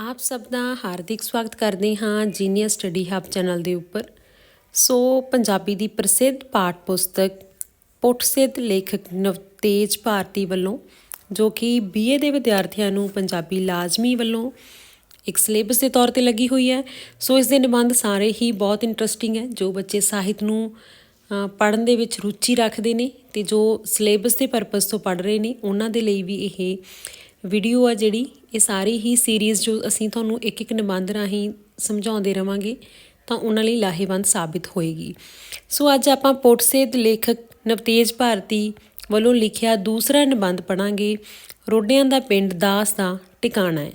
ਆਪ ਸਭ ਦਾ ਹਾਰਦਿਕ ਸਵਾਗਤ ਕਰਦੇ ਹਾਂ ਜੀਨੀਅਸ ਸਟੱਡੀ ਹੱਬ ਚੈਨਲ ਦੇ ਉੱਪਰ। ਸੋ ਪੰਜਾਬੀ ਦੀ ਪ੍ਰਸਿੱਧ ਪਾਠ ਪੁਸਤਕ ਪੁੱਠਸਿੱਧ ਲੇਖਕ ਨਵਤੇਜ ਭਾਰਤੀ ਵੱਲੋਂ, ਜੋ ਕਿ ਬੀਏ ਦੇ ਵਿਦਿਆਰਥੀਆਂ ਨੂੰ ਪੰਜਾਬੀ ਲਾਜ਼ਮੀ ਵੱਲੋਂ ਇੱਕ ਸਿਲੇਬਸ ਦੇ ਤੌਰ ਤੇ ਲੱਗੀ ਹੋਈ ਹੈ। ਸੋ ਇਸ ਦੇ ਨਿਬੰਧ ਸਾਰੇ ਹੀ ਬਹੁਤ ਇੰਟਰਸਟਿੰਗ ਹੈ, ਜੋ ਬੱਚੇ ਸਾਹਿਤ ਨੂੰ ਪੜ੍ਹਨ ਦੇ ਵਿੱਚ ਰੁਚੀ ਰੱਖਦੇ ਨੇ ਤੇ ਜੋ ਸਿਲੇਬਸ ਦੇ ਪਰਪਸ ਤੋਂ ਪੜ੍ਹ ਰਹੇ ਨੇ, ਉਹਨਾਂ ਦੇ ਲਈ ਵੀ ਇਹ ਵੀਡੀਓ ਆ ਜਿਹੜੀ, ਇਹ ਸਾਰੀ ਹੀ ਸੀਰੀਜ਼ ਜੋ ਅਸੀਂ ਤੁਹਾਨੂੰ ਇੱਕ ਇੱਕ ਨਿਬੰਧ ਰਾਹੀਂ ਸਮਝਾਉਂਦੇ ਰਵਾਂਗੇ, ਤਾਂ ਉਹਨਾਂ ਲਈ ਲਾਹੇਵੰਦ ਸਾਬਿਤ ਹੋਏਗੀ। ਸੋ ਅੱਜ ਆਪਾਂ ਪੋਟਸੇਦ ਲੇਖਕ ਨਵਤੇਜ ਭਾਰਤੀ ਵੱਲੋਂ ਲਿਖਿਆ ਦੂਸਰਾ ਨਿਬੰਧ ਪੜਾਂਗੇ ਰੋਡਿਆਂ ਦਾ ਪਿੰਡ ਦਾਸ ਦਾ ਟਿਕਾਣਾ ਹੈ।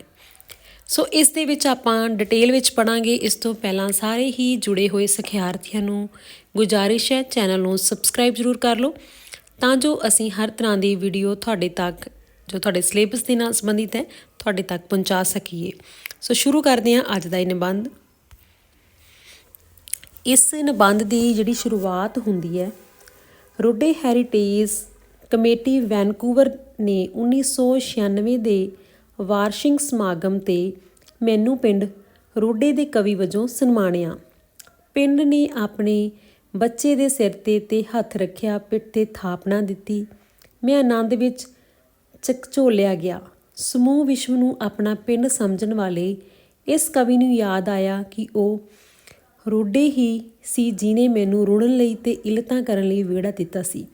ਸੋ ਇਸ ਦੇ ਵਿੱਚ ਆਪਾਂ ਡਿਟੇਲ ਵਿੱਚ ਪੜਾਂਗੇ ਇਸ ਤੋਂ ਪਹਿਲਾਂ ਸਾਰੇ ਹੀ ਜੁੜੇ ਹੋਏ ਸਿਖਿਆਰਥੀਆਂ ਨੂੰ ਗੁਜਾਰਿਸ਼ ਹੈ, ਚੈਨਲ ਨੂੰ ਸਬਸਕ੍ਰਾਈਬ ਜ਼ਰੂਰ ਕਰ ਲਓ, ਤਾਂ ਜੋ ਅਸੀਂ ਹਰ ਤਰ੍ਹਾਂ ਦੀ ਵੀਡੀਓ ਤੁਹਾਡੇ ਤੱਕ ਜੋ ਤੁਹਾਡੇ ਸਿਲੇਬਸ ਦੇ ਨਾਲ ਸੰਬੰਧਿਤ ਹੈ, ਤੁਹਾਡੇ ਤੱਕ ਪਹੁੰਚਾ ਸਕੀਏ। ਸੋ ਸ਼ੁਰੂ ਕਰਦੇ ਹਾਂ ਅੱਜ ਦਾ ਇਹ ਨਿਬੰਧ। ਇਸ ਨਿਬੰਧ ਦੀ ਜਿਹੜੀ ਸ਼ੁਰੂਆਤ ਹੁੰਦੀ ਹੈ, ਰੋਡੇ ਹੈਰੀਟੇਜ ਕਮੇਟੀ ਵੈਨਕੂਵਰ ਨੇ 1996 ਦੇ ਵਾਰਸ਼ਿੰਗ ਸਮਾਗਮ ਤੇ ਮੈਨੂੰ ਪਿੰਡ ਰੋਡੇ ਦੇ ਕਵੀ ਵਜੋਂ ਸਨਮਾਨਿਆ। ਪਿੰਡ ਨੇ ਆਪਣੇ ਬੱਚੇ ਦੇ ਸਿਰ ਤੇ ਤੇ ਹੱਥ ਰੱਖਿਆ, ਪਿੱਠ ਤੇ ਥਾਪਣਾ ਦਿੱਤੀ। ਮੈਂ ਆਨੰਦ ਵਿੱਚ ਚਕਚੋਲਿਆ ਗਿਆ। ਸਮੂਹ ਵਿਸ਼ਵ ਨੂੰ ਆਪਣਾ ਪਿੰਡ ਸਮਝਣ ਵਾਲੇ ਇਸ ਕਵੀ ਨੂੰ ਯਾਦ ਆਇਆ ਕਿ ਉਹ ਰੋਡੇ ਹੀ ਸੀ ਜਿਨੇ ਮੈਨੂੰ ਰੁੜਨ ਲਈ ਤੇ ਇਲਤਾਂ ਕਰਨ ਲਈ ਵਿਹੜਾ ਦਿੱਤਾ ਸੀ।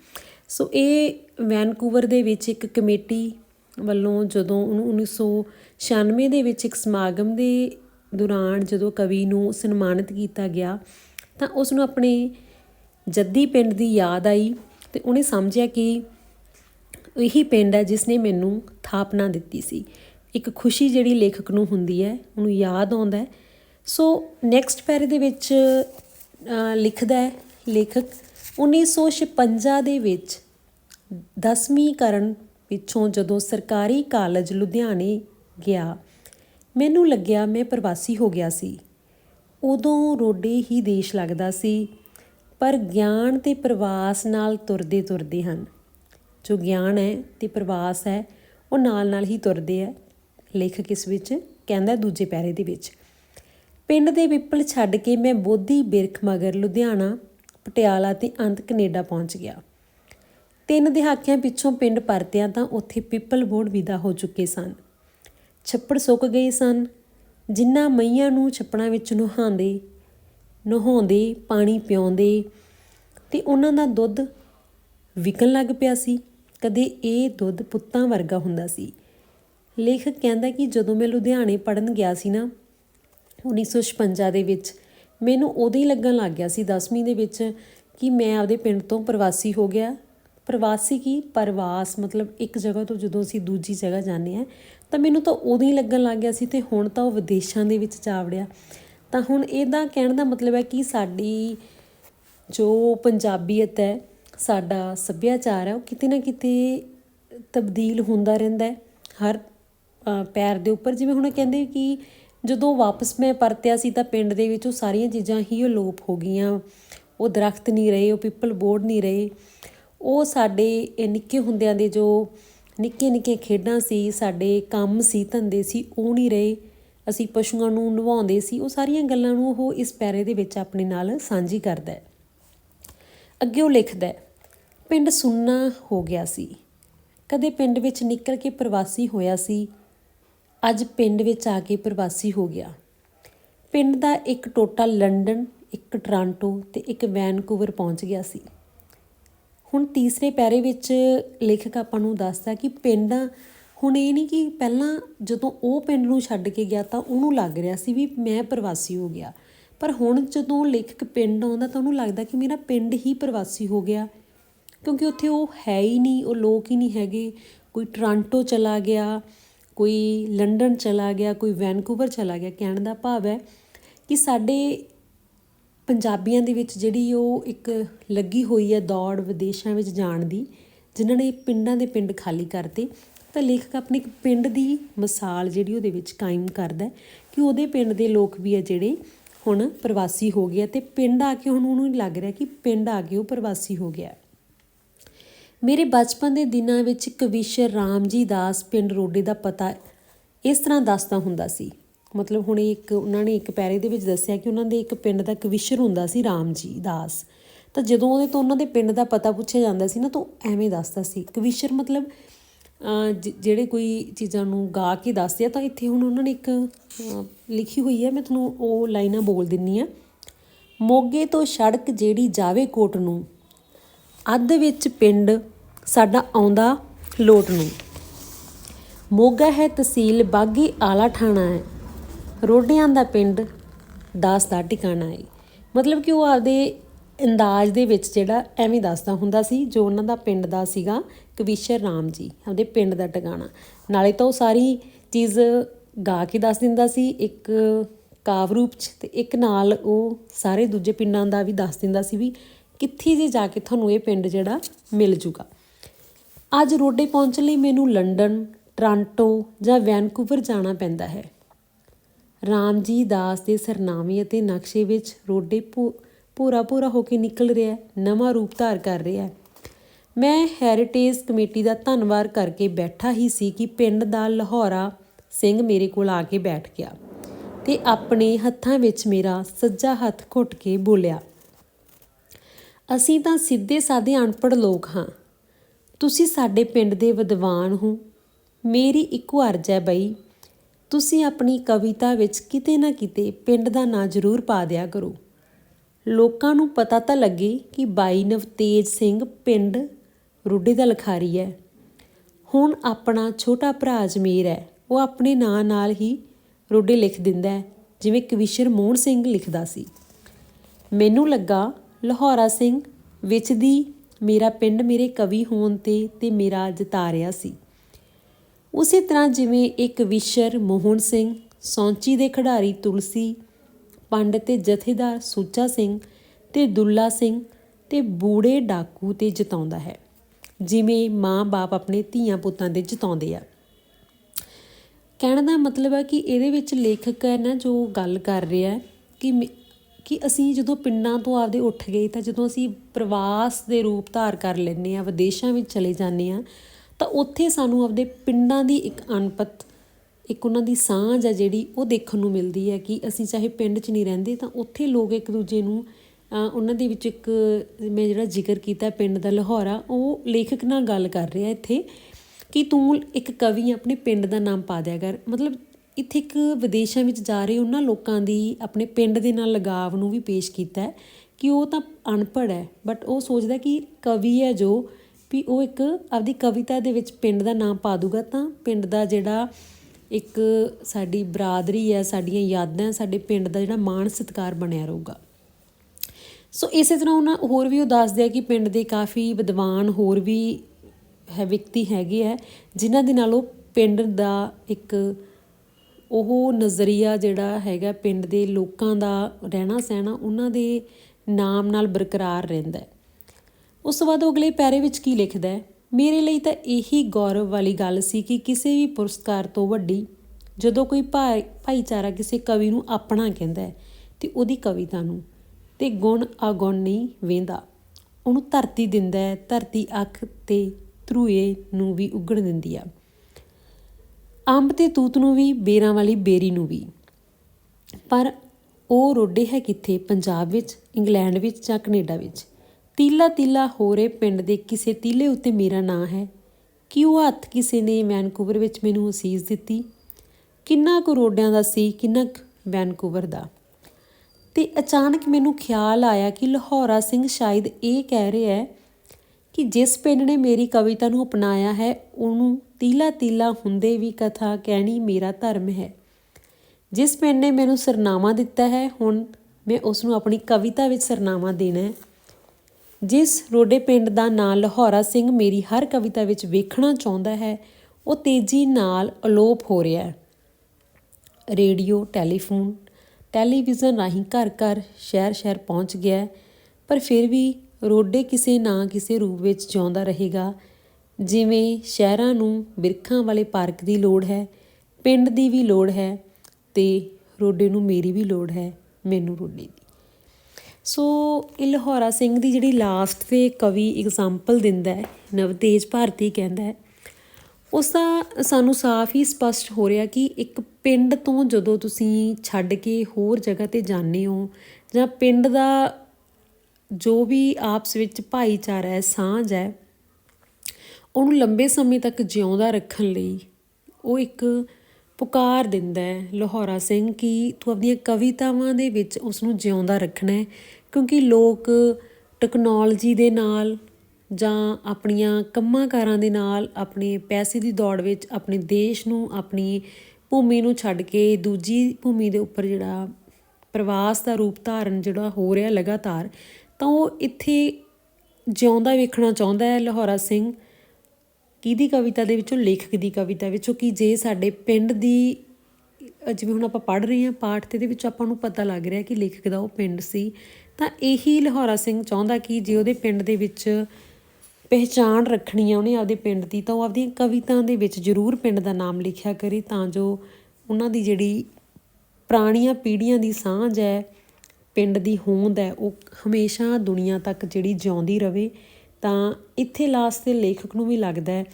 ਸੋ ਇਹ ਵੈਨਕੂਵਰ ਦੇ ਵਿੱਚ ਇੱਕ ਕਮੇਟੀ ਵੱਲੋਂ ਜਦੋਂ ਉਹਨੂੰ 1996 ਦੇ ਵਿੱਚ ਇੱਕ ਸਮਾਗਮ ਦੇ ਦੌਰਾਨ ਜਦੋਂ ਕਵੀ ਨੂੰ ਸਨਮਾਨਿਤ ਕੀਤਾ ਗਿਆ, ਤਾਂ ਉਸ ਨੂੰ ਆਪਣੇ ਜੱਦੀ ਪਿੰਡ ਦੀ ਯਾਦ ਆਈ ਤੇ ਉਹਨੇ ਸਮਝਿਆ ਕਿ ਇਹੀ ਪਿੰਡ ਹੈ ਜਿਸ ਨੇ ਮੈਨੂੰ ਥਾਪਨਾ ਦਿੱਤੀ ਸੀ। ਇੱਕ ਖੁਸ਼ੀ ਜਿਹੜੀ ਲੇਖਕ ਨੂੰ ਹੁੰਦੀ ਹੈ, ਉਹਨੂੰ ਯਾਦ ਆਉਂਦਾ ਸੋ ਨੈਕਸਟ ਪੈਰੇ ਦੇ ਵਿੱਚ ਲਿਖਦਾ ਹੈ ਲੇਖਕ 1956 ਦੇ ਵਿੱਚ 10ਵੀਂ ਕਰਨ ਪਿੱਛੋਂ ਜਦੋਂ ਸਰਕਾਰੀ ਕਾਲਜ ਲੁਧਿਆਣੇ ਗਿਆ, ਮੈਨੂੰ ਲੱਗਿਆ ਮੈਂ ਪ੍ਰਵਾਸੀ ਹੋ ਗਿਆ ਸੀ। ਉਦੋਂ ਰੋਡੇ ਹੀ ਦੇਸ਼ ਲੱਗਦਾ ਸੀ, ਪਰ ਗਿਆਨ ਤੇ ਪ੍ਰਵਾਸ ਨਾਲ ਤੁਰਦੇ ਤੁਰਦੇ ਹਨ। ਜੋ ਗਿਆਨ ਹੈ ਤੇ ਪ੍ਰਵਾਸ ਹੈ, ਉਹ ਨਾਲ ਨਾਲ ਹੀ ਤੁਰਦੇ ਆ ਲੇਖਕ ਇਸ ਵਿੱਚ, ਕਹਿੰਦਾ ਦੂਜੇ ਪੈਰੇ ਦੇ ਵਿੱਚ। ਪਿੰਡ ਦੇ ਵਿਪਲ ਛੱਡ ਕੇ ਮੈਂ ਬੋਧੀ ਬਿਰਖ ਮਗਰ ਲੁਧਿਆਣਾ, ਪਟਿਆਲਾ ਤੇ ਅੰਤ ਕੈਨੇਡਾ ਪਹੁੰਚ ਗਿਆ। ਤਿੰਨ ਦਹਾਕਿਆਂ ਪਿੱਛੋਂ ਪਿੰਡ ਪਰਤਿਆ ਤਾਂ ਉੱਥੇ ਪਿੱਪਲ ਬੋੜ ਵਿਦਾ ਹੋ ਚੁੱਕੇ ਸਨ। ਛੱਪੜ ਸੁੱਕ ਗਏ ਸਨ। ਜਿਨ੍ਹਾਂ ਮਈਆਂ ਨੂੰ ਛੱਪੜਾਂ ਵਿੱਚ ਨਹਾਉਂਦੇ ਨਹਾਉਂਦੇ, ਪਾਣੀ ਪਿਆਉਂਦੇ ਤੇ ਉਹਨਾਂ ਦਾ ਦੁੱਧ ਵਿਕਣ ਲੱਗ ਪਿਆ ਸੀ। ਕਦੇ ਇਹ ਦੁੱਧ ਪੁੱਤਾਂ ਵਰਗਾ ਹੁੰਦਾ ਸੀ। ਲੇਖਕ ਕਹਿੰਦਾ ਕਿ ਜਦੋਂ ਮੈਂ ਲੁਧਿਆਣੇ ਪੜਨ ਗਿਆ ਸੀ ਨਾ 1956 ਦੇ ਵਿੱਚ, ਮੈਨੂੰ ਉਦੋਂ ਹੀ ਲੱਗਣ ਲੱਗ ਗਿਆ ਸੀ 10ਵੀਂ ਦੇ ਵਿੱਚ ਕਿ ਮੈਂ ਆਪਦੇ ਪਿੰਡ ਤੋਂ ਪ੍ਰਵਾਸੀ ਹੋ ਗਿਆ। ਪ੍ਰਵਾਸੀ ਕੀ? ਪ੍ਰਵਾਸ, ਮਤਲਬ ਇੱਕ ਜਗ੍ਹਾ ਤੋਂ ਜਦੋਂ ਅਸੀਂ ਦੂਜੀ ਜਗ੍ਹਾ ਜਾਂਦੇ ਆ ਤਾਂ ਮੈਨੂੰ ਤਾਂ ਉਦੋਂ ਹੀ ਲੱਗਣ ਲੱਗ ਗਿਆ ਸੀ ਤੇ ਹੁਣ ਤਾਂ ਉਹ ਵਿਦੇਸ਼ਾਂ ਦੇ ਵਿੱਚ ਜਾ ਵੜਿਆ ਤਾਂ ਹੁਣ ਇਹਦਾ ਕਹਿਣ ਦਾ ਮਤਲਬ ਹੈ ਕਿ ਸਾਡੀ ਜੋ ਪੰਜਾਬੀਅਤ ਹੈ ਸਾਡਾ ਸੱਭਿਆਚਾਰ ਹੈ, ਉਹ ਕਿਤੇ ਨਾ ਕਿਤੇ ਤਬਦੀਲ ਹੁੰਦਾ ਰਹਿੰਦਾ ਹੈ। ਹਰ ਪੈਰ ਦੇ ਉੱਪਰ, ਜਿਵੇਂ ਹੁਣ ਕਹਿੰਦੇ ਕਿ ਜਦੋਂ ਵਾਪਸ ਮੈਂ ਪਰਤਿਆ ਸੀ ਤਾਂ ਪਿੰਡ ਦੇ ਵਿੱਚ ਉਹ ਸਾਰੀਆਂ ਚੀਜ਼ਾਂ ਹੀ ਅਲੋਪ ਹੋ ਗਈਆਂ। ਉਹ ਦਰਖਤ ਨਹੀਂ ਰਹੇ, ਉਹ ਪਿੱਪਲ ਬੋਰਡ ਨਹੀਂ ਰਹੇ। ਉਹ ਸਾਡੇ ਨਿੱਕੇ ਹੁੰਦਿਆਂ ਦੇ ਜੋ ਨਿੱਕੇ ਨਿੱਕੇ ਖੇਡਾਂ ਸੀ, ਸਾਡੇ ਕੰਮ ਸੀ, ਧੰਦੇ ਸੀ, ਉਹ ਨਹੀਂ ਰਹੇ। ਅਸੀਂ ਪਸ਼ੂਆਂ ਨੂੰ ਨਵਾਉਂਦੇ ਸੀ, ਉਹ ਸਾਰੀਆਂ ਗੱਲਾਂ ਨੂੰ ਉਹ ਇਸ ਪੈਰੇ ਦੇ ਵਿੱਚ ਆਪਣੇ ਨਾਲ ਸਾਂਝੀ ਕਰਦਾ ਹੈ। ਅੱਗੇ ਉਹ ਲਿਖਦਾ ਹੈ ਪਿੰਡ ਸੁੰਨਾ ਹੋ ਗਿਆ ਸੀ। ਕਦੇ ਪਿੰਡ ਵਿੱਚ ਨਿਕਲ ਕੇ ਪ੍ਰਵਾਸੀ ਹੋਇਆ ਸੀ। ਅੱਜ ਪਿੰਡ ਵਿੱਚ ਆ ਕੇ ਪ੍ਰਵਾਸੀ ਹੋ ਗਿਆ। ਪਿੰਡ ਦਾ ਇੱਕ ਟੋਟਾ ਲੰਡਨ, ਇੱਕ ਟ੍ਰਾਂਟੋ ਤੇ ਇੱਕ ਵੈਨਕੂਵਰ ਪਹੁੰਚ ਗਿਆ ਸੀ। ਹੁਣ ਤੀਸਰੇ ਪੈਰੇ ਵਿੱਚ ਲੇਖਕ ਆਪਾਂ ਨੂੰ ਦੱਸਦਾ ਕਿ ਪਿੰਡਾਂ, ਹੁਣ ਇਹ ਨਹੀਂ ਕਿ ਪਹਿਲਾਂ ਜਦੋਂ ਉਹ ਪਿੰਡ ਨੂੰ ਛੱਡ ਕੇ ਗਿਆ ਤਾਂ ਉਹਨੂੰ ਲੱਗ ਰਿਹਾ ਸੀ ਵੀ ਮੈਂ ਪ੍ਰਵਾਸੀ ਹੋ ਗਿਆ। ਪਰ ਹੁਣ ਜਦੋਂ ਲੇਖਕ ਪਿੰਡ ਆਉਂਦਾ ਤਾਂ ਉਹਨੂੰ ਲੱਗਦਾ ਕਿ ਮੇਰਾ ਪਿੰਡ ਹੀ ਪ੍ਰਵਾਸੀ ਹੋ ਗਿਆ। ਕਿਉਂਕਿ ਉੱਥੇ ਉਹ ਹੈ ਹੀ ਨਹੀਂ, ਉਹ ਲੋਕ ਹੀ ਨਹੀਂ ਹੈਗੇ। ਕੋਈ ਟ੍ਰਾਂਟੋ ਚਲਾ ਗਿਆ, ਕੋਈ ਲੰਡਨ ਚਲਾ ਗਿਆ, ਕੋਈ ਵੈਨਕੂਵਰ ਚਲਾ ਗਿਆ। ਕਹਿਣ ਦਾ ਭਾਵ ਹੈ ਕਿ ਸਾਡੇ ਪੰਜਾਬੀਆਂ ਦੇ ਵਿੱਚ ਜਿਹੜੀ ਉਹ ਇੱਕ ਲੱਗੀ ਹੋਈ ਹੈ ਦੌੜ ਵਿਦੇਸ਼ਾਂ ਵਿੱਚ ਜਾਣ ਦੀ, ਜਿਨ੍ਹਾਂ ਨੇ ਪਿੰਡਾਂ ਦੇ ਪਿੰਡ ਖਾਲੀ ਕਰਤੇ, ਤਾਂ ਲੇਖਕ ਆਪਣੀ ਇੱਕ ਪਿੰਡ ਦੀ ਮਿਸਾਲ ਜਿਹੜੀ ਉਹਦੇ ਵਿੱਚ ਕਾਇਮ ਕਰਦਾ ਕਿ ਉਹਦੇ ਪਿੰਡ ਦੇ ਲੋਕ ਵੀ ਆ ਜਿਹੜੇ ਹੁਣ ਪ੍ਰਵਾਸੀ ਹੋ ਗਏ ਤੇ ਪਿੰਡ ਆ ਕੇ ਹੁਣ ਉਹਨੂੰ ਲੱਗ ਰਿਹਾ ਕਿ ਪਿੰਡ ਆ ਕੇ ਉਹ ਪ੍ਰਵਾਸੀ ਹੋ ਗਿਆ ਮੇਰੇ ਬਚਪਨ ਦੇ ਦਿਨਾਂ ਵਿੱਚ ਕਵੀਸ਼ਰ ਰਾਮਜੀ ਦਾਸ ਪਿੰਡ ਰੋਡੇ ਦਾ ਪਤਾ ਇਸ ਤਰ੍ਹਾਂ ਦੱਸਦਾ ਹੁੰਦਾ ਸੀ। ਮਤਲਬ ਹੁਣ ਇੱਕ ਉਹਨਾਂ ਨੇ ਇੱਕ ਪੈਰੇ ਦੇ ਵਿੱਚ ਦੱਸਿਆ ਕਿ ਉਹਨਾਂ ਦੇ ਇੱਕ ਪਿੰਡ ਦਾ ਕਵੀਸ਼ਰ ਹੁੰਦਾ ਸੀ ਰਾਮ ਜੀ ਦਾਸ। ਤਾਂ ਜਦੋਂ ਉਹਦੇ ਤੋਂ ਉਹਨਾਂ ਦੇ ਪਿੰਡ ਦਾ ਪਤਾ ਪੁੱਛਿਆ ਜਾਂਦਾ ਸੀ ਨਾ ਤਾਂ ਉਹ ਐਵੇਂ ਦੱਸਦਾ ਸੀ। ਕਵੀਸ਼ਰ ਮਤਲਬ ਜ- ਜਿਹੜੇ ਕੋਈ ਚੀਜ਼ਾਂ ਨੂੰ ਗਾ ਕੇ ਦੱਸਦੇ ਆ ਤਾਂ ਇੱਥੇ ਹੁਣ ਉਹਨਾਂ ਨੇ ਇੱਕ ਲਿਖੀ ਹੋਈ ਹੈ, ਮੈਂ ਤੁਹਾਨੂੰ ਉਹ ਲਾਈਨਾਂ ਬੋਲ ਦਿੰਨੀ ਆ ਮੋਗੇ ਤੋਂ ਸੜਕ ਜਿਹੜੀ ਜਾਵੇ ਕੋਟ ਨੂੰ, ਅੱਧ ਵਿੱਚ ਪਿੰਡ ਸਾਡਾ ਆਉਂਦਾ ਲੋਟ ਨੂੰ ਮੋਗਾ ਹੈ ਤਹਿਸੀਲ ਬਾਗੀ ਆਲਾ ਠਾਣਾ ਹੈ। ਰੋਡਿਆਂ ਦਾ ਪਿੰਡ ਦਾਸ ਦਾ ਟਿਕਾਣਾ ਹੈ। ਮਤਲਬ ਕਿ ਉਹ ਆਪਦੇ ਅੰਦਾਜ਼ ਦੇ ਵਿੱਚ ਜਿਹੜਾ ਐਵੇਂ ਦੱਸਦਾ ਹੁੰਦਾ ਸੀ, ਜੋ ਉਹਨਾਂ ਦਾ ਪਿੰਡ ਦਾ ਸੀਗਾ ਕਵੀਸ਼ਰ ਰਾਮ ਜੀ, ਆਪਦੇ ਪਿੰਡ ਦਾ ਟਿਕਾਣਾ। ਨਾਲੇ ਤਾਂ ਉਹ ਸਾਰੀ ਚੀਜ਼ ਗਾ ਕੇ ਦੱਸ ਦਿੰਦਾ ਸੀ, ਇੱਕ ਕਾਵ ਰੂਪ ਚ ਤੇ ਇੱਕ ਨਾਲ ਉਹ ਸਾਰੇ ਦੂਜੇ ਪਿੰਡਾਂ ਦਾ ਵੀ ਦੱਸ ਦਿੰਦਾ ਸੀ ਵੀ ਕਿੱਥੇ ਜੇ ਜਾ ਕੇ ਤੁਹਾਨੂੰ ਇਹ ਪਿੰਡ ਜਿਹੜਾ ਮਿਲ ਜੂਗਾ। ਅੱਜ ਰੋਡੇ ਪਹੁੰਚਣ ਲਈ ਮੈਨੂੰ ਲੰਡਨ, ਟ੍ਰਾਂਟੋ ਜਾਂ ਵੈਨਕੂਵਰ ਜਾਣਾ ਪੈਂਦਾ ਹੈ। ਰਾਮ ਜੀ ਦਾਸ ਦੇ ਸਰਨਾਮੇ ਅਤੇ ਨਕਸ਼ੇ ਵਿੱਚ ਰੋਡੇ ਪੂਰਾ ਪੂਰਾ ਹੋ ਕੇ ਨਿਕਲ ਰਿਹਾ ਹੈ, ਨਵਾਂ ਰੂਪ ਧਾਰ ਕਰ ਰਿਹਾ ਹੈ। ਮੈਂ ਹੈਰੀਟੇਜ ਕਮੇਟੀ ਦਾ ਧੰਨਵਾਦ ਕਰਕੇ ਬੈਠਾ ਹੀ ਸੀ ਕਿ ਪਿੰਡ ਦਾ ਲਾਹੌਰਾ ਸਿੰਘ ਮੇਰੇ ਕੋਲ ਆ ਕੇ ਬੈਠ ਗਿਆ ਤੇ ਆਪਣੇ ਹੱਥਾਂ ਵਿੱਚ ਮੇਰਾ ਸੱਜਾ ਹੱਥ ਘੁੱਟ ਕੇ ਬੋਲਿਆ, ਅਸੀਂ ਤਾਂ ਸਿੱਧੇ ਸਾਦੇ ਅਨਪੜ੍ਹ ਲੋਕ ਹਾਂ। ਤੁਸੀਂ ਸਾਡੇ ਪਿੰਡ ਦੇ ਵਿਦਵਾਨ ਹੋ। ਮੇਰੀ ਇੱਕੋ ਅਰਜ਼ ਹੈ ਬਈ, ਤੁਸੀਂ ਆਪਣੀ ਕਵਿਤਾ ਵਿੱਚ ਕਿਤੇ ਨਾ ਕਿਤੇ ਪਿੰਡ ਦਾ ਨਾਂ ਜ਼ਰੂਰ ਪਾ ਦਿਆ ਕਰੋ। ਲੋਕਾਂ ਨੂੰ ਪਤਾ ਤਾਂ ਲੱਗੇ ਕਿ ਬਾਈ ਨਵਤੇਜ ਸਿੰਘ ਪਿੰਡ ਰੁੱਡੇ ਦਾ ਲਖਾਰੀ ਹੈ। ਹੁਣ ਆਪਣਾ ਛੋਟਾ ਭਰਾ ਅਜਮੇਰ ਹੈ, ਉਹ ਆਪਣੇ ਨਾਂ ਨਾਲ ਹੀ ਰੋਡੇ ਲਿਖ ਦਿੰਦਾ ਹੈ, ਜਿਵੇਂ ਕਵੀਸ਼ਰ ਮੋਹਨ ਸਿੰਘ ਲਿਖਦਾ ਸੀ। ਮੈਨੂੰ ਲੱਗਾ ਲਾਹੌਰਾ ਸਿੰਘ ਵਿੱਚ ਦੀ ਮੇਰਾ ਪਿੰਡ ਮੇਰੇ ਕਵੀ ਹੋਣ ਤੇ ਤੇ ਮੇਰਾ ਜਿਤਾ ਰਿਹਾ ਸੀ। ਉਸੇ ਤਰ੍ਹਾਂ ਜਿਵੇਂ ਇੱਕ ਵਿਸ਼ਰ ਮੋਹਨ ਸਿੰਘ, ਸੌਂਚੀ ਦੇ ਖਿਡਾਰੀ ਤੁਲਸੀ, ਪੰਡਤ ਤੇ ਜਥੇਦਾਰ ਸੁੱਚਾ ਸਿੰਘ ਤੇ ਦੁੱਲਾ ਸਿੰਘ ਤੇ ਬੂੜੇ ਡਾਕੂ ਤੇ ਜਿਤਾਉਂਦਾ ਹੈ। ਜਿਵੇਂ ਮਾਂ-ਬਾਪ ਆਪਣੇ ਧੀਆਂ ਪੁੱਤਾਂ ਦੇ ਜਿਤਾਉਂਦੇ ਆ। ਕਹਿਣ ਦਾ ਮਤਲਬ ਹੈ ਕਿ ਇਹਦੇ ਵਿੱਚ ਲੇਖਕ ਹੈ ਨਾ ਜੋ ਗੱਲ ਕਰ ਰਿਹਾ ਕਿ ਮੇ- ਕਿ ਅਸੀਂ ਜਦੋਂ ਪਿੰਡਾਂ ਤੋਂ ਆਪਦੇ ਉੱਠ ਗਏ ਤਾਂ ਜਦੋਂ ਅਸੀਂ ਪ੍ਰਵਾਸ ਦੇ ਰੂਪ ਧਾਰ ਕਰ ਲੈਂਦੇ ਆ ਵਿਦੇਸ਼ਾਂ ਵਿੱਚ ਚਲੇ ਜਾਂਦੇ ਆ ਤਾਂ ਉੱਥੇ ਸਾਨੂੰ ਆਪਦੇ ਪਿੰਡਾਂ ਦੀ ਇੱਕ ਅਣਪਤ, ਇੱਕ ਉਹਨਾਂ ਦੀ ਸਾਂਝ ਆ ਜਿਹੜੀ ਉਹ ਦੇਖਣ ਨੂੰ ਮਿਲਦੀ ਹੈ ਕਿ ਅਸੀਂ ਚਾਹੇ ਪਿੰਡ 'ਚ ਨਹੀਂ ਰਹਿੰਦੇ ਤਾਂ ਉੱਥੇ ਲੋਕ ਇੱਕ ਦੂਜੇ ਨੂੰ ਉਹਨਾਂ ਦੇ ਵਿੱਚ ਇੱਕ ਮੈਂ ਜਿਹੜਾ ਜ਼ਿਕਰ ਕੀਤਾ ਪਿੰਡ ਦਾ ਲਾਹੌਰਾ ਉਹ ਲੇਖਕ ਨਾਲ ਗੱਲ ਕਰ ਰਿਹਾ ਇੱਥੇ ਕਿ ਤੂੰ ਇੱਕ ਕਵੀ ਆਪਣੇ ਪਿੰਡ ਦਾ ਨਾਮ ਪਾ ਦਿਆ ਕਰ। ਮਤਲਬ ਇੱਥੇ ਇੱਕ ਵਿਦੇਸ਼ਾਂ ਵਿੱਚ ਜਾ ਰਹੇ ਉਹਨਾਂ ਲੋਕਾਂ ਦੀ ਆਪਣੇ ਪਿੰਡ ਦੇ ਨਾਲ ਲਗਾਵ ਨੂੰ ਵੀ ਪੇਸ਼ ਕੀਤਾ ਹੈ ਕਿ ਉਹ ਤਾਂ ਅਨਪੜ੍ਹ ਹੈ ਬਟ ਉਹ ਸੋਚਦਾ ਕਿ ਕਵੀ ਹੈ ਜੋ ਵੀ ਉਹ ਇੱਕ ਆਪਦੀ ਕਵਿਤਾ ਦੇ ਵਿੱਚ ਪਿੰਡ ਦਾ ਨਾਮ ਪਾ ਦੂਗਾ ਤਾਂ ਪਿੰਡ ਦਾ ਜਿਹੜਾ ਇੱਕ ਸਾਡੀ ਬਰਾਦਰੀ ਹੈ, ਸਾਡੀਆਂ ਯਾਦਾਂ, ਸਾਡੇ ਪਿੰਡ ਦਾ ਜਿਹੜਾ ਮਾਣ ਸਤਿਕਾਰ ਬਣਿਆ ਰਹੂਗਾ। ਸੋ ਇਸੇ ਤਰ੍ਹਾਂ ਉਹਨਾਂ ਹੋਰ ਵੀ ਉਹ ਦੱਸਦੇ ਆ ਕਿ ਪਿੰਡ ਦੇ ਕਾਫੀ ਵਿਦਵਾਨ ਹੋਰ ਵੀ ਹੈ, ਵਿਅਕਤੀ ਹੈਗੇ ਆ ਜਿਨ੍ਹਾਂ ਦੇ ਨਾਲ ਉਹ ਪਿੰਡ ਦਾ ਇੱਕ ਉਹ ਨਜ਼ਰੀਆ ਜਿਹੜਾ ਹੈਗਾ ਪਿੰਡ ਦੇ ਲੋਕਾਂ ਦਾ ਰਹਿਣਾ ਸਹਿਣਾ, ਉਹਨਾਂ ਦੇ ਨਾਮ ਨਾਲ ਬਰਕਰਾਰ ਰਹਿੰਦਾ ਹੈ। ਉਸ ਤੋਂ ਬਾਅਦ ਉਹ ਅਗਲੇ ਪੈਰੇ ਵਿੱਚ ਕੀ ਲਿਖਦਾ ਹੈ? ਮੇਰੇ ਲਈ ਤਾਂ ਇਹੀ ਗੌਰਵ ਵਾਲੀ ਗੱਲ ਸੀ ਕਿ ਕਿਸੇ ਵੀ ਪੁਰਸਕਾਰ ਤੋਂ ਵੱਡੀ ਜਦੋਂ ਕੋਈ ਭਾਈ, ਭਾਈਚਾਰਾ ਕਿਸੇ ਕਵੀ ਨੂੰ ਆਪਣਾ ਕਹਿੰਦਾ ਹੈ ਤੇ ਉਹਦੀ ਕਵਿਤਾ ਨੂੰ, ਤੇ ਗੁਣ ਅਗੁਣ ਨਹੀਂ ਵੇਂਦਾ, ਉਹਨੂੰ ਧਰਤੀ ਦਿੰਦਾ ਹੈ, ਧਰਤੀ ਅੱਖ ਤੇ ਧਰੂਏ ਨੂੰ ਵੀ ਉਗਣ ਦਿੰਦੀ ਆ। ਅੰਬ ਤੇ ਤੂਤ ਨੂੰ ਵੀ, ਬੇਰਾਂ ਵਾਲੀ ਬੇਰੀ ਨੂੰ ਵੀ। ਪਰ ਉਹ ਰੋਡੇ ਹੈ ਕਿੱਥੇ? ਪੰਜਾਬ ਵਿੱਚ, ਇੰਗਲੈਂਡ ਵਿੱਚ ਜਾਂ ਕੈਨੇਡਾ ਵਿੱਚ? ਤੀਲਾ ਤੀਲਾ ਹੋਰੇ ਪਿੰਡ ਦੇ ਕਿਸੇ ਤੀਲੇ ਉੱਤੇ ਮੇਰਾ ਨਾਂ ਹੈ। ਕਿ ਉਹ ਹੱਥ ਕਿਸੇ ਨੇ ਵੈਨਕੂਵਰ ਵਿੱਚ ਮੈਨੂੰ ਅਸੀਸ ਦਿੱਤੀ? ਕਿੰਨਾ ਕੁ ਰੋਡਿਆਂ ਦਾ ਸੀ, ਕਿੰਨਾ ਕੁ ਵੈਨਕੂਵਰ ਦਾ? ਤੇ ਅਚਾਨਕ ਮੈਨੂੰ ਖਿਆਲ ਆਇਆ ਕਿ ਲਾਹੌਰਾ ਸਿੰਘ ਸ਼ਾਇਦ ਇਹ ਕਹਿ ਰਿਹਾ ਹੈ ਕਿ ਜਿਸ ਪਿੰਡ ਨੇ ਮੇਰੀ ਕਵਿਤਾ ਨੂੰ ਅਪਣਾਇਆ ਹੈ, ਉਹਨੂੰ ਤੀਲਾ ਤੀਲਾ ਹੁੰਦੇ ਵੀ ਕਥਾ ਕਹਿਣੀ ਮੇਰਾ ਧਰਮ ਹੈ। ਜਿਸ ਪਿੰਡ ਨੇ ਮੈਨੂੰ ਸਰਨਾਮਾ ਦਿੱਤਾ ਹੈ, ਹੁਣ ਮੈਂ ਉਸ ਨੂੰ ਆਪਣੀ ਕਵਿਤਾ ਵਿੱਚ ਸਰਨਾਮਾ ਦੇਣਾ ਹੈ। ਜਿਸ ਰੋਡੇ ਪਿੰਡ ਦਾ ਨਾਂ ਲਾਹੌਰਾ ਸਿੰਘ ਮੇਰੀ ਹਰ ਕਵਿਤਾ ਵਿੱਚ ਵੇਖਣਾ ਚਾਹੁੰਦਾ ਹੈ, ਉਹ ਤੇਜ਼ੀ ਨਾਲ ਅਲੋਪ ਹੋ ਰਿਹਾ ਹੈ। ਰੇਡੀਓ, ਟੈਲੀਫੋਨ, ਟੈਲੀਵਿਜ਼ਨ ਰਾਹੀਂ ਘਰ ਘਰ ਸ਼ਹਿਰ ਸ਼ਹਿਰ ਪਹੁੰਚ ਗਿਆ ਪਰ ਫਿਰ ਵੀ ਰੋਡੇ ਕਿਸੇ ਨਾ ਕਿਸੇ ਰੂਪ ਵਿੱਚ ਜਿਉਂਦਾ ਰਹੇਗਾ। ਜਿਵੇਂ ਸ਼ਹਿਰਾਂ ਨੂੰ ਬਿਰਖਾਂ ਵਾਲੇ ਪਾਰਕ ਦੀ ਲੋੜ ਹੈ, ਪਿੰਡ ਦੀ ਵੀ ਲੋੜ ਹੈ ਤੇ ਰੋਡੇ ਨੂੰ ਮੇਰੀ ਵੀ ਲੋੜ ਹੈ, ਮੈਨੂੰ ਰੋਡੇ ਦੀ। ਸੋ ਇਹ ਸਿੰਘ ਦੀ ਜਿਹੜੀ ਲਾਸਟ ਤੇ ਕਵੀ ਐਗਜ਼ਾਮਪਲ ਦਿੰਦਾ ਹੈ ਨਵਤੇਜ ਭਾਰਤੀ ਕਹਿੰਦਾ ਹੈ, ਉਸ ਦਾ ਸਾਨੂੰ ਸਾਫ਼ ਹੀ ਸਪਸ਼ਟ ਹੋ ਰਿਹਾ ਕਿ ਇੱਕ ਪਿੰਡ ਤੋਂ ਜਦੋਂ ਤੁਸੀਂ ਛੱਡ ਕੇ ਹੋਰ ਜਗ੍ਹਾ ਤੇ ਜਾਂਦੇ ਹੋ ਜਾਂ ਪਿੰਡ ਦਾ ਜੋ ਵੀ ਆਪਸ ਵਿੱਚ ਭਾਈਚਾਰਾ ਹੈ, ਸਾਂਝ ਹੈ, ਉਹਨੂੰ ਲੰਬੇ ਸਮੇਂ ਤੱਕ ਜਿਉਂਦਾ ਰੱਖਣ ਲਈ ਉਹ ਇੱਕ ਪੁਕਾਰ ਦਿੰਦਾ ਹੈ, ਲਾਹੌਰਾ ਸਿੰਘ, ਕਿ ਤੂੰ ਆਪਣੀਆਂ ਕਵਿਤਾਵਾਂ ਦੇ ਵਿੱਚ ਉਸ ਨੂੰ ਜਿਉਂਦਾ ਰੱਖਣਾ ਹੈ, ਕਿਉਂਕਿ ਲੋਕ ਟੈਕਨੋਲੋਜੀ ਦੇ ਨਾਲ ਜਾਂ ਆਪਣੀਆਂ ਕੰਮਾਂ ਕਾਰਾਂ ਦੇ ਨਾਲ ਆਪਣੇ ਪੈਸੇ ਦੀ ਦੌੜ ਵਿੱਚ ਆਪਣੇ ਦੇਸ਼ ਨੂੰ, ਆਪਣੀ ਭੂਮੀ ਨੂੰ ਛੱਡ ਕੇ ਦੂਜੀ ਭੂਮੀ ਦੇ ਉੱਪਰ ਜਿਹੜਾ ਪ੍ਰਵਾਸ ਦਾ ਰੂਪ ਧਾਰਨ ਜਿਹੜਾ ਹੋ ਰਿਹਾ ਲਗਾਤਾਰ ਤਾਂ ਉਹ ਇੱਥੇ ਜਿਉਂਦਾ ਵੇਖਣਾ ਚਾਹੁੰਦਾ ਹੈ ਲਾਹੌਰਾ ਸਿੰਘ। ਕਿਹਦੀ ਕਵਿਤਾ ਦੇ ਵਿੱਚੋਂ ਲੇਖਕ ਦੀ ਕਵਿਤਾ ਵਿੱਚੋਂ ਕਿ ਜੇ ਸਾਡੇ ਪਿੰਡ ਦੀ ਅ, ਜਿਵੇਂ ਹੁਣ ਆਪਾਂ ਪੜ੍ਹ ਰਹੇ ਹਾਂ ਪਾਠ ਤੇ ਦੇ ਵਿੱਚ ਆਪਾਂ ਨੂੰ ਪਤਾ ਲੱਗ ਰਿਹਾ ਕਿ ਲੇਖਕ ਦਾ ਉਹ ਪਿੰਡ ਸੀ। ਤਾਂ ਇਹੀ ਲਾਹੌਰਾ ਸਿੰਘ ਚਾਹੁੰਦਾ ਕਿ ਜੇ ਉਹਦੇ ਪਿੰਡ ਦੇ ਵਿੱਚ ਪਹਿਚਾਣ ਰੱਖਣੀ ਹੈ ਉਹਨੇ ਆਪਦੇ ਪਿੰਡ ਦੀ ਤਾਂ ਉਹ ਆਪਦੀਆਂ ਕਵਿਤਾ ਦੇ ਵਿੱਚ ਜ਼ਰੂਰ ਪਿੰਡ ਦਾ ਨਾਮ ਲਿਖਿਆ ਕਰੇ ਤਾਂ ਜੋ ਉਹਨਾਂ ਦੀ ਜਿਹੜੀ ਪੁਰਾਣੀਆਂ ਪੀੜ੍ਹੀਆਂ ਦੀ ਸਾਂਝ ਹੈ ਪਿੰਡ ਦੀ ਹੋਂਦ ਹੈ, ਉਹ ਹਮੇਸ਼ਾ ਦੁਨੀਆ ਤੱਕ ਜਿਹੜੀ ਜਿਉਂਦੀ ਰਵੇ, ਤਾਂ ਇੱਥੇ ਲਾਸਟ ਤੇ ਲੇਖਕ ਨੂੰ ਵੀ ਲੱਗਦਾ ਹੈ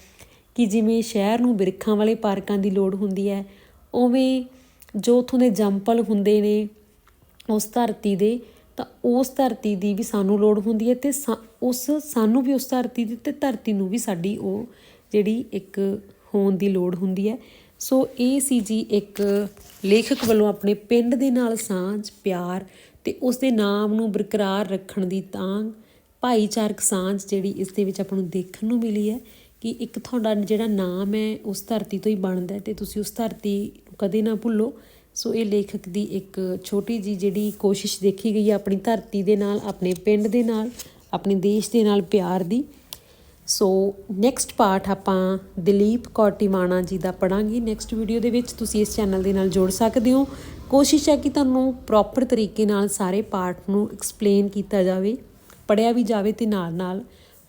ਕਿ ਜਿਵੇਂ ਸ਼ਹਿਰ ਨੂੰ ਬਿਰਖਾਂ ਵਾਲੇ ਪਾਰਕਾਂ ਦੀ ਲੋੜ ਹੁੰਦੀ ਹੈ, ਉਵੇਂ ਜੋ ਉੱਥੋਂ ਦੇ ਜੰਪਲ ਹੁੰਦੇ ਨੇ ਉਸ ਧਰਤੀ ਦੇ, ਤਾਂ ਉਸ ਧਰਤੀ ਦੀ ਵੀ ਸਾਨੂੰ ਲੋੜ ਹੁੰਦੀ ਹੈ ਤੇ ਸਾ- ਉਸ ਸਾਨੂੰ ਵੀ ਉਸ ਧਰਤੀ ਦੀ ਤੇ ਧਰਤੀ ਨੂੰ ਵੀ ਸਾਡੀ ਉਹ ਜਿਹੜੀ ਇੱਕ ਹੋਣ ਦੀ ਲੋੜ ਹੁੰਦੀ ਹੈ। ਸੋ ਇਹ ਸੀ ਜੀ ਇੱਕ ਲੇਖਕ ਵੱਲੋਂ ਆਪਣੇ ਪਿੰਡ ਦੇ ਨਾਲ ਸਾਂਝ, ਪਿਆਰ ਤੇ ਉਸ ਦੇ ਨਾਮ ਨੂੰ ਬਰਕਰਾਰ ਰੱਖਣ ਦੀ ਤਾਂਘ ਭਾਈਚਾਰਕ ਸਾਂਝ ਜਿਹੜੀ ਇਸ ਦੇ ਵਿੱਚ ਆਪਾਂ ਨੂੰ ਦੇਖਣ ਨੂੰ ਮਿਲੀ ਹੈ ਕਿ ਇੱਕ ਤੁਹਾਡਾ ਜਿਹੜਾ ਨਾਮ ਹੈ, ਉਸ ਧਰਤੀ ਤੋਂ ਹੀ ਬਣਦਾ ਹੈ ਤੇ ਤੁਸੀਂ ਉਸ ਧਰਤੀ ਨੂੰ ਕਦੇ ਨਾ ਭੁੱਲੋ। ਸੋ ਇਹ ਲੇਖਕ ਦੀ ਇੱਕ ਛੋਟੀ ਜੀ ਜਿਹੜੀ ਕੋਸ਼ਿਸ਼ ਦੇਖੀ ਗਈ ਹੈ ਆਪਣੀ ਧਰਤੀ ਦੇ ਨਾਲ, ਆਪਣੇ ਪਿੰਡ ਦੇ ਨਾਲ, ਆਪਣੇ ਦੇਸ਼ ਦੇ ਨਾਲ ਪਿਆਰ ਦੀ। ਸੋ ਨੈਕਸਟ ਪਾਰਟ ਆਪਾਂ ਦਲੀਪ ਕੌਰ ਟਿਵਾਣਾ ਜੀ ਦਾ ਪੜਾਂਗੇ ਨੈਕਸਟ ਵੀਡੀਓ ਦੇ ਵਿੱਚ ਤੁਸੀਂ ਇਸ ਚੈਨਲ ਦੇ ਨਾਲ ਜੁੜ ਸਕਦੇ ਹੋ। ਕੋਸ਼ਿਸ਼ ਹੈ ਕਿ ਤੁਹਾਨੂੰ ਪ੍ਰੋਪਰ ਤਰੀਕੇ ਨਾਲ ਸਾਰੇ ਪਾਰਟ ਨੂੰ ਐਕਸਪਲੇਨ ਕੀਤਾ ਜਾਵੇ ਪੜਿਆ ਵੀ ਜਾਵੇ ਤੇ ਨਾਲ ਨਾਲ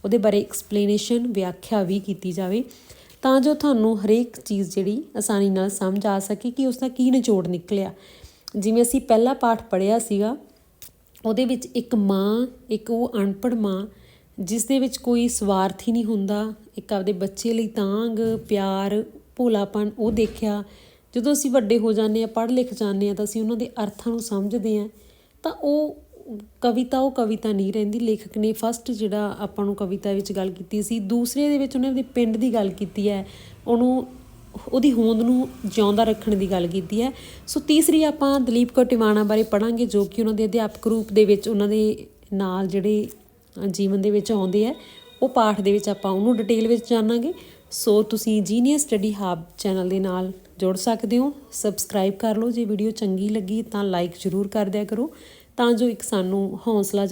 ਉਹਦੇ ਬਾਰੇ ਐਕਸਪਲੇਨੇਸ਼ਨ ਵਿਆਖਿਆ ਵੀ ਕੀਤੀ ਜਾਵੇ ਤਾਂ ਜੋ ਤੁਹਾਨੂੰ ਹਰੇਕ ਚੀਜ਼ ਜਿਹੜੀ ਆਸਾਨੀ ਨਾਲ ਸਮਝ ਆ ਸਕੇ ਕਿ ਉਸ ਦਾ ਕੀ ਨਿਚੋੜ ਨਿਕਲਿਆ। ਜਿਵੇਂ ਅਸੀਂ ਪਹਿਲਾ ਪਾਠ ਪੜਿਆ ਸੀਗਾ, ਉਹਦੇ ਵਿੱਚ ਇੱਕ ਮਾਂ, ਇੱਕ ਉਹ ਅਨਪੜ੍ਹ ਮਾਂ, ਜਿਸ ਦੇ ਵਿੱਚ ਕੋਈ ਸਵਾਰਥ ਹੀ ਨਹੀਂ ਹੁੰਦਾ, ਇੱਕ ਆਪਦੇ ਬੱਚੇ ਲਈ ਤਾਂਗ, ਪਿਆਰ ਭੋਲਾਪਨ ਉਹ ਦੇਖਿਆ ਜਦੋਂ ਅਸੀਂ ਵੱਡੇ ਹੋ ਜਾਂਦੇ ਆ ਪੜ੍ਹ ਲਿਖ ਜਾਂਦੇ ਆ ਤਾਂ ਅਸੀਂ ਉਹਨਾਂ ਦੇ ਅਰਥਾਂ ਨੂੰ ਸਮਝਦੇ ਆ ਤਾਂ ਉਹ ਕਵਿਤਾ ਉਹ ਕਵਿਤਾ ਨਹੀਂ ਰਹਿੰਦੀ। ਲੇਖਕ ਨੇ ਫਸਟ ਜਿਹੜਾ ਆਪਾਂ ਨੂੰ ਕਵਿਤਾ ਵਿੱਚ ਗੱਲ ਕੀਤੀ ਸੀ, ਦੂਸਰੇ ਦੇ ਵਿੱਚ ਉਹਨੇ ਆਪਣੇ ਪਿੰਡ ਦੀ ਗੱਲ ਕੀਤੀ ਹੈ। ਉਹਨੂੰ, ਉਹਦੀ ਹੋਂਦ ਨੂੰ ਜਿਉਂਦਾ ਰੱਖਣ ਦੀ ਗੱਲ ਕੀਤੀ ਹੈ। ਸੋ ਤੀਸਰੀ ਆਪਾਂ ਦਲੀਪ ਕੌਰ ਟਿਵਾਣਾ ਬਾਰੇ ਪੜਾਂਗੇ ਜੋ ਕਿ ਉਹਨਾਂ ਦੇ ਅਧਿਆਪਕ ਰੂਪ ਦੇ ਵਿੱਚ ਉਹਨਾਂ ਦੇ ਨਾਲ ਜਿਹੜੇ ਜੀਵਨ ਦੇ ਵਿੱਚ ਆਉਂਦੇ ਆ ਉਹ ਪਾਠ ਦੇ ਵਿੱਚ ਆਪਾਂ ਉਹਨੂੰ ਡਿਟੇਲ ਵਿੱਚ ਜਾਣਾਂਗੇ। ਸੋ ਤੁਸੀਂ ਜੀਨੀਅਸ ਸਟੱਡੀ ਹੱਬ ਚੈਨਲ ਦੇ ਨਾਲ ਜੁੜ ਸਕਦੇ ਹੋ। ਸਬਸਕ੍ਰਾਈਬ ਕਰ ਲਓ। ਜੇ ਵੀਡੀਓ ਚੰਗੀ ਲੱਗੀ ਤਾਂ ਲਾਈਕ ਜ਼ਰੂਰ ਕਰ ਦਿਆ ਕਰੋ। ਤਾਂ ਜੋ ਇੱਕ ਸਾਨੂੰ ਹੌਸਲਾ